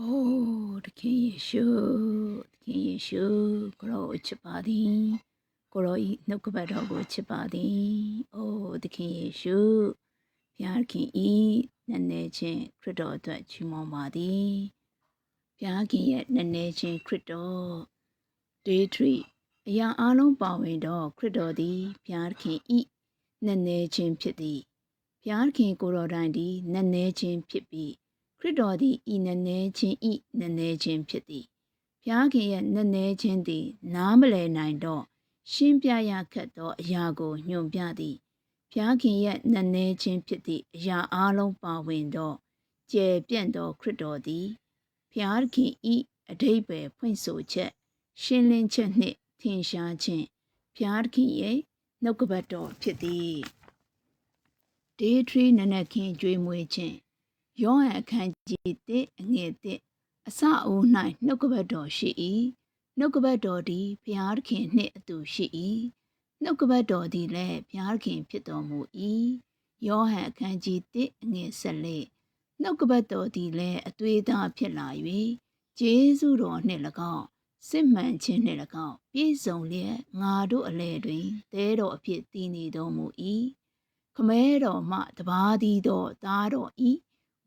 အိုးတခင်ယေရှုတခင်ယေရှုကိုရောချစ်ပါသည်ကိုရောဤနှုတ်ကပတ်တော်ကိုချစ်ပါသည်အိုးတခင်ယေရှုဘုရားခင်ဤနည်းနည်းချင်းခရစ်တော်အတွက်ချီးမွမ်းပါသည်ဘုရားခင်ရဲ့နည်းနည်းချင်းခရစ်တော် day 3အရာအလုံးပါဝင်တော့ခရစ်တော်သည်ဘုရားခင်ဤနည်းနည်းချင်းဖြစ်သည်ဘုရားခင်ကိုတော်တိုင်သည်နည်းနည်းချင်းဖြစ်ပြီး ခရစ်တော်သည်ဤနည်းနည်းချင်းဤနည်းနည်းချင်းဖြစ်သည်ဘုရားခင်ရဲ့နည်းနည်းချင်းသည် နားမလည်နိုင်တော့ရှင်းပြရခက်သောအရာကိုညွှန်ပြသည်ဘုရားခင်ရဲ့နည်းနည်းချင်းဖြစ်သည့်အရာအလုံးပါဝင်တော့ကျယ်ပြန့်သောခရစ်တော်သည်ဘုရားခင်ဤအတိတ်ပဲဖွင့်ဆိုချက် ရှင်းလင်းချက်နှင့်ထင်ရှားခြင်းဘုရားခင်ရဲ့နှုတ်ကပတ်တော်ဖြစ်သည်ဒေးထရီနနက်ခင်းကြွေးမွေးခြင်း ယောဟန်အခန်းကြီး1အငယ်1အစအိုး၌နှုတ်ကပတ်တော်ရှိ၏နှုတ်ကပတ်တော်သည်ဘုရားခင်နှင့်အတူရှိ၏နှုတ်ကပတ်တော်သည်လည်းဘုရားခင်ဖြစ်တော်မူ၏ယောဟန်အခန်းကြီး1အငယ်14နှုတ်ကပတ်တော်သည်လည်းအသွေးသားဖြစ်လာ၍ဂျေဇုတော်နှင့်၎င်းစစ်မှန်ခြင်းနှင့်၎င်းပြည့်စုံလျက်ငါတို့အလဲတွင်တဲတော်အဖြစ်တည်နေတော်မူ၏ခမဲတော်မှတပါးသည်သောသားတော်ဤ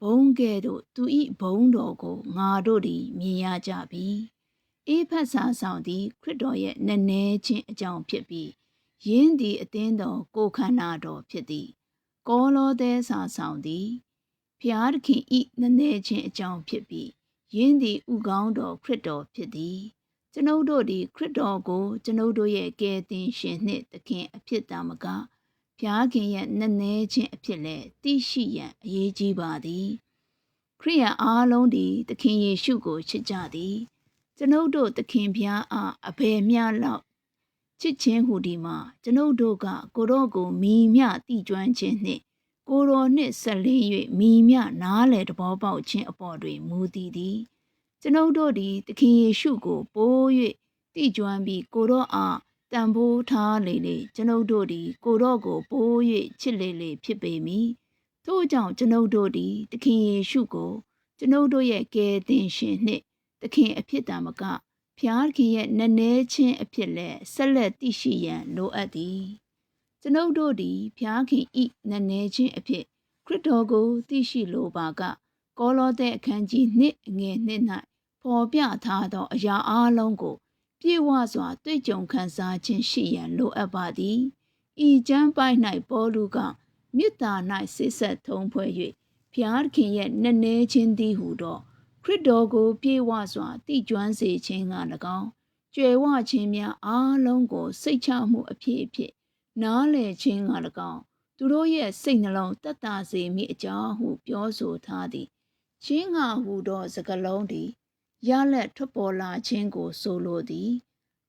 ဘုံကဲ့သို့သူဤဘုံတော်ကိုငါတို့သည်မြင်ရကြပြီအေးဖတ်စာဆောင်သည်ခရစ်တော်ရဲ့နည်းနည်းချင်းအကြောင်းဖြစ်ပြီးယင်းသည်အသင်းတော်ကိုခန္ဓာတော်ဖြစ်သည် ကောလောသဲစာဆောင်သည်ဖျားသခင်ဤနည်းနည်းချင်းအကြောင်းဖြစ်ပြီးယင်းသည်ဥကောင်းတော်ခရစ်တော်ဖြစ်သည်ကျွန်ုပ်တို့သည်ခရစ်တော်ကိုကျွန်ုပ်တို့ရဲ့ကယ်တင်ရှင်နှင့်သခင်အဖြစ်သာမက ဖျားခင်ရဲ့နည်းနည်းချင်းအဖြစ်လည်းသိရှိရန်အရေးကြီးပါသည်ခရိယန်အားလုံးသည်သခင်ယေရှုကိုချစ်ကြသည်ကျွန်ုပ်တို့သခင်ဖျားအားအဘယ်မျှလောက်ချစ်ချင်းဟူဒီမှာကျွန်ုပ်တို့ကကိုတော့ကိုမိမျှတိကျွမ်းခြင်းနှင့်ကိုတော်နှင့်ဆက်လင်း၍မိမျှနားလေတဘောပေါက်ခြင်းအပေါ်တွင်မူတည်သည်ကျွန်ုပ်တို့သည်သခင်ယေရှုကိုပိုး၍တိကျွမ်းပြီးကိုတော့အား တန်ဖိုးထားလေလေကျွန်ုပ်တို့သည်ကိုတော့ကိုပိုး၍ချစ်လေလေဖြစ်ပေမည်ထို့ကြောင့်ကျွန်ုပ်တို့သည်သခင်ယေရှုကို ကျွန်ုပ်တို့ရဲ့ကယ်တင်ရှင်နှင့်သခင်အဖြစ်တာမကဖျားခင်ရဲ့နည်းနည်းချင်းအဖြစ်လဲဆက်လက်သိရှိရန်လိုအပ်သည်ကျွန်ုပ်တို့သည်ဖျားခင်ဤနည်းနည်းချင်းအဖြစ်ခရစ်တော်ကိုသိရှိလိုပါက ကောလောသဲအခန်းကြီး1အငယ်2၌ပေါ်ပြထားသောအရာအလုံးကို ပြေဝစွာတွေ့ကြုံခံစားခြင်းရှိရန်လိုအပ်ပါသည်ဤကျမ်းပိုက်၌ပေါ်လူကမေတ္တာ၌ဆိတ်ဆက်ထုံးဖွဲ့၍ဖျားခင်ရဲ့နည်းနည်းချင်းသည်ဟုသောခရစ်တော်ကို ပြေဝစွာတိကျွမ်းစေခြင်းက၎င်းကျွယ်ဝခြင်းများအားလုံးကို စိတ်ချမှုအဖြစ်အဖြစ် နားလည်ခြင်းက၎င်းသူတို့ရဲ့စိတ်နှလုံးတတ်တာစေမိအကြောင်းဟုပြောဆိုထားသည်ချင်းငါဟုသောစကလုံးသည် ရလက်ထွက်ပေါ်လာခြင်းကိုဆိုလိုသည်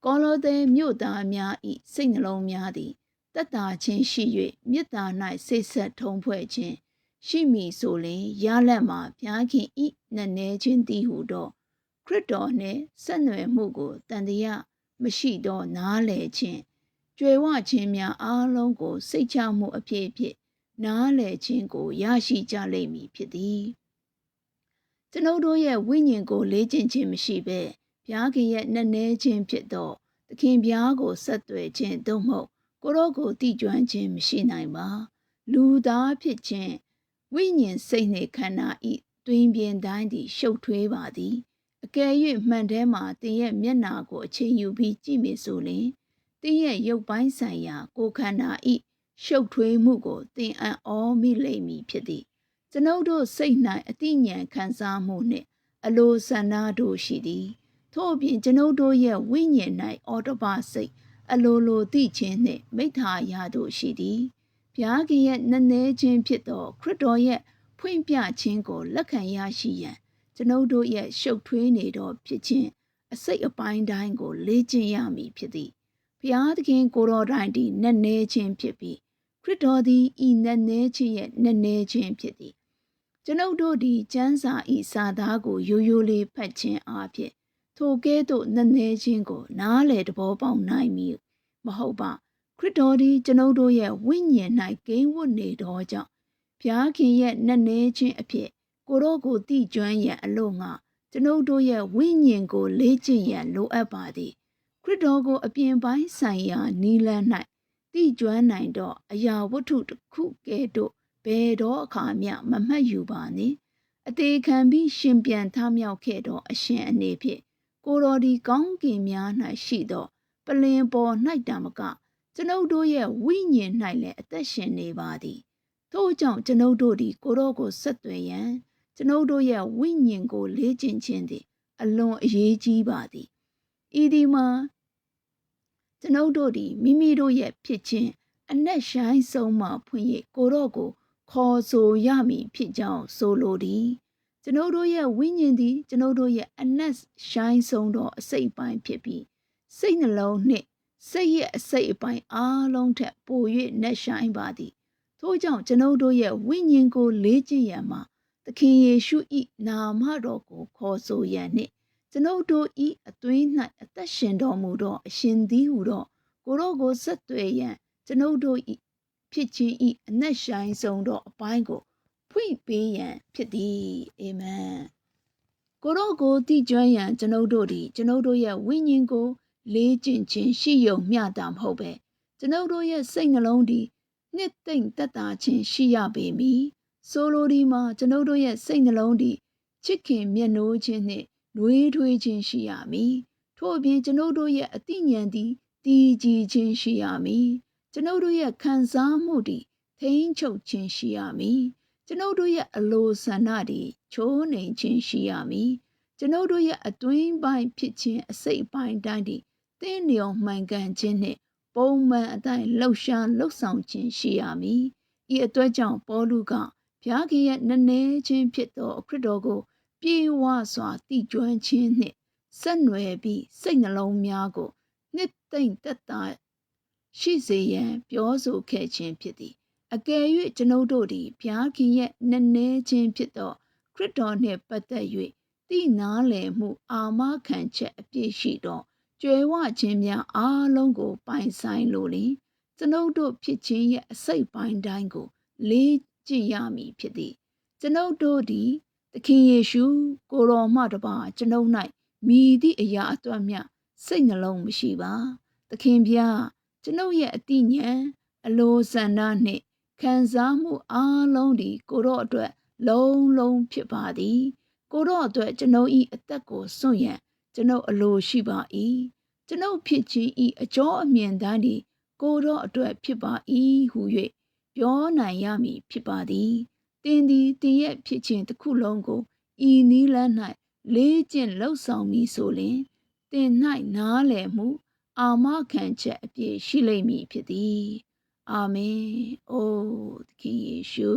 ကောလောသဲမြို့သားများဤစိတ်နှလုံးများသည်တတ်တာခြင်းရှိ၍မေတ္တာ၌စိတ်ဆက်ထုံးဖွဲ့ခြင်းရှိမည်ဆိုလျှင်ရလက်မှာဘုရားခင်ဤနည်းနည်းချင်းတည်ဟုသောခရစ်တော်နှင့်ဆက်နွယ်မှုကိုတန်တရားမရှိသောနားလည်ခြင်းကြွယ်ဝခြင်းများအားလုံးကိုစိတ်ချမှုအဖြစ်အဖြစ်နားလည်ခြင်းကိုရရှိကြလိမ့်မည်ဖြစ်သည် ကျွန်ုပ်တို့ရဲ့ဝိညာဉ်ကိုလေ့ကျင့်ခြင်းမရှိဘဲဘုရားခင်ရဲ့နည်းနည်းချင်းဖြစ်သောသခင်ဘုရားကိုဆက်သွယ်ခြင်းသို့မဟုတ်ကိုရောကိုတည်ကျွမ်းခြင်းမရှိနိုင်ပါလူသားဖြစ်ခြင်းဝိညာဉ်စိတ်နှင့်ခန္ဓာဤတွင်ပြင်တိုင်းသည် ရှုပ်ထွေးပါသည်အကယ်၍မှန်ထဲမှာတင်ရဲ့မျက်နာကိုအချိန်ယူပြီးကြည့်မိဆိုရင်တင်ရဲ့ရုပ်ပိုင်းဆိုင်ရာ ကိုခန္ဓာဤရှုပ်ထွေးမှုကိုတင်အံ့ဩမိလိမ့်မည်ဖြစ်သည် ကျွန်ုပ်တို့စိတ်၌အတိညာဉ်ခံစားမှုနှင့် အလိုဆန္ဒတို့ရှိသည်ထို့အပြင်ကျွန်ုပ်တို့ရဲ့ဝိညာဉ်၌အော်တပါစိတ်အလိုလိုသိခြင်းနှင့်မိထာရာတို့ရှိသည်ဘုရားခင်ရဲ့နည်းနည်းချင်းဖြစ်သော ခရစ်တော်ရဲ့ဖွင့်ပြခြင်းကိုလက်ခံရရှိရန်ကျွန်ုပ်တို့ရဲ့ရှုပ်ထွေးနေသောဖြစ်ခြင်းအစိတ်အပိုင်းတိုင်းကို လေ့ကျင့်ရမည်ဖြစ်သည်ဘုရားသခင်ကိုတော်တိုင်သည်နည်းနည်းချင်းဖြစ်ပြီးခရစ်တော်သည်ဤနည်းနည်းချင်းရဲ့နည်းနည်းချင်းဖြစ်သည် ကျွန်ုပ်တို့သည်ကျမ်းစာဤစာသားကိုရိုးရိုးလေးဖတ်ခြင်းအပြင်ထိုကဲ့သို့နည်းနည်းချင်းကို နားလေတဘောပေါက်နိုင်မည်မဟုတ်ပါခရစ်တော်သည်ကျွန်ုပ်တို့ရဲ့ဝိညာဉ်၌ကိန်းဝတ်နေသောကြောင့်ဘုရားခင်ရဲ့နည်းနည်းချင်းအဖြစ်ကိုတော့ကိုတိကျွမ်းရန်အလို့ငါကျွန်ုပ်တို့ရဲ့ဝိညာဉ်ကိုလေ့ကျင့်ရန်လိုအပ်ပါသည်ခရစ်တော်ကို အပြင်ပိုင်းဆိုင်ရာနီလန်း၌တိကျွမ်းနိုင်တော့အရာဝတ္ထုတစ်ခုကဲ့သို့ ဘယ်တော့အခါမျှမမှတ်ယူပါနှင့်အသေးခံပြီးရှင်ပြန်ထမြောက်ခဲ့သောအရှင်အနေဖြင့်ကိုတော်ဒီကောင်းကင်များ၌ရှိသော ပလင်ပေါ်၌တံမကကျွန်ုပ်တို့ရဲ့ဝိညာဉ်၌လည်းအသက်ရှင်နေပါသည်ထို့ကြောင့်ကျွန်ုပ်တို့သည်ကိုတော်ကိုဆက်သွယ်ရန်ကျွန်ုပ်တို့ရဲ့ဝိညာဉ်ကိုလေ့ကျင့်ခြင်းသည် အလွန်အရေးကြီးပါသည်ဤဒီမှာကျွန်ုပ်တို့သည်မိမိတို့ရဲ့ဖြစ်ခြင်းအနက်ရှိုင်းဆုံးမှဖွင့်၍ကိုတော့ကို ခေါ်ဆိုရမည်ဖြစ်ကြောင်းဆိုလိုသည်ကျွန်ုပ်တို့ရဲ့ဝိညာဉ်သည်ကျွန်ုပ်တို့ရဲ့အနက်ရှိုင်းဆုံးသောအစိတ်အပိုင်းဖြစ်ပြီးစိတ်နှလုံးနှင့်စိတ်ရဲ့အစိတ်အပိုင်းအားလုံးထက်ပို၍နက်ရှိုင်းပါသည်ထို့ကြောင့်ကျွန်ုပ်တို့ရဲ့ဝိညာဉ်ကိုလေ့ကျင့်ရန်မှာသခင်ယေရှု၏နာမတော်ကိုခေါ်ဆိုရန်နှင့်ကျွန်ုပ်တို့၏အသွေး၌အသက်ရှင်တော်မူသောအရှင်သည်ဟုသောကိုရောကိုဆက်သွယ်ရန်ကျွန်ုပ်တို့၏ ဖြစ်ခြင်း၏အနက်ရှိုင်းဆုံးသောအပိုင်းကိုဖွင့်ပေးရန်ဖြစ်သည်အာမင်ကိုရောကိုတည်ကျွမ်းရန်ကျွန်ုပ်တို့သည်ကျွန်ုပ်တို့ရဲ့ဝိညာဉ်ကို လေးကျင့်ခြင်းရှိယုံမျှတာမဟုတ်ပဲကျွန်ုပ်တို့ရဲ့စိတ်နှလုံးသည်နှစ်သိမ့်တက်တာခြင်းရှိရပေမည်ဆိုလိုဒီမှာကျွန်ုပ်တို့ရဲ့စိတ်နှလုံးသည်ချစ်ခင်မျက်နှိုးခြင်းနှင့်နှွေးထွေးခြင်းရှိရမည်ထို့အပြင်ကျွန်ုပ်တို့ရဲ့အသိဉာဏ်သည်တည်ကြည်ခြင်းရှိရမည် ကျွန်ုပ်တို့ရဲ့ခံစားမှုသည်ထိန်းချုပ်ခြင်းရှိရမည်ကျွန်ုပ်တို့ရဲ့အလိုဆန္ဒသည်ချိုးနှိမ်ခြင်းရှိရမည်ကျွန်ုပ်တို့ရဲ့အတွင်းပိုင်းဖြစ်ခြင်းအစိတ်ပိုင်းတိုင်းသည်တင်းလျော်မှန်ကန်ခြင်းနှင့်ပုံမှန်အတိုင်းလှုပ်ရှားလှုပ်ဆောင်ခြင်းရှိရမည်ဤအတွက်ကြောင့်ပေါလုကဘုရားခင်ရဲ့နည်းနည်းချင်းဖြစ်သောခရစ်တော်ကို ပြေဝစွာတည်ကျွမ်းခြင်းနှင့်ဆက်နွယ်ပြီးစိတ်နှလုံးများကိုနှစ်သိမ့်သက်သာ ရှိစေရန်ပြောဆိုခဲ့ခြင်းဖြစ်သည်အကယ်၍ကျွန်ုပ်တို့သည်ဘုရားခင်ရဲ့နည်းနည်းချင်းဖြစ်သောခရစ်တော်နှင့်ပတ်သက်၍တိနာလည်မှု အာမခံချက်အပြည့်ရှိသောကြွယ်ဝခြင်းများအားလုံးကို ပိုင်ဆိုင်လိုလျင်ကျွန်ုပ်တို့ဖြစ်ခြင်းရဲ့အစိတ်ပိုင်းတိုင်းကို လေးကျင့်ရမည်ဖြစ်သည်ကျွန်ုပ်တို့သည်သခင်ယေရှုကိုတော်မှတပါကျွန်ုပ်၌မိသည့်အရာအတွက်မျှစိတ်နှလုံးမရှိပါ သခင်ဖျား ကျွန်ုပ်ရဲ့အတိညာဏ်အလိုဆန္ဒနှင့်ခံစားမှုအားလုံးဒီကိုတော့အတွက် လုံးလုံးဖြစ်ပါသည် ကိုတော့အတွက်ကျွန်ုပ်၏အသက်ကိုစွန့်ရန်ကျွန်ုပ်အလိုရှိပါ၏ကျွန်ုပ်ဖြစ်ခြင်း၏အကျော်အမြင်တန်းဒီကိုတော့အတွက်ဖြစ်ပါ၏ဟု၍ပြောနိုင်ရမည်ဖြစ်ပါသည်တင်းသည်တည်ရဲ့ဖြစ်ခြင်းတစ်ခုလုံးကိုဤနီးလန်း၌လေးကျင့်လှုပ်ဆောင်မည်ဆိုလျှင်တင်၌နားလည်မှု အာမခံချက်အပြည့်ရှိလိမ့်မည်ဖြစ်သည် အာမင်အိုသခင်ယေရှု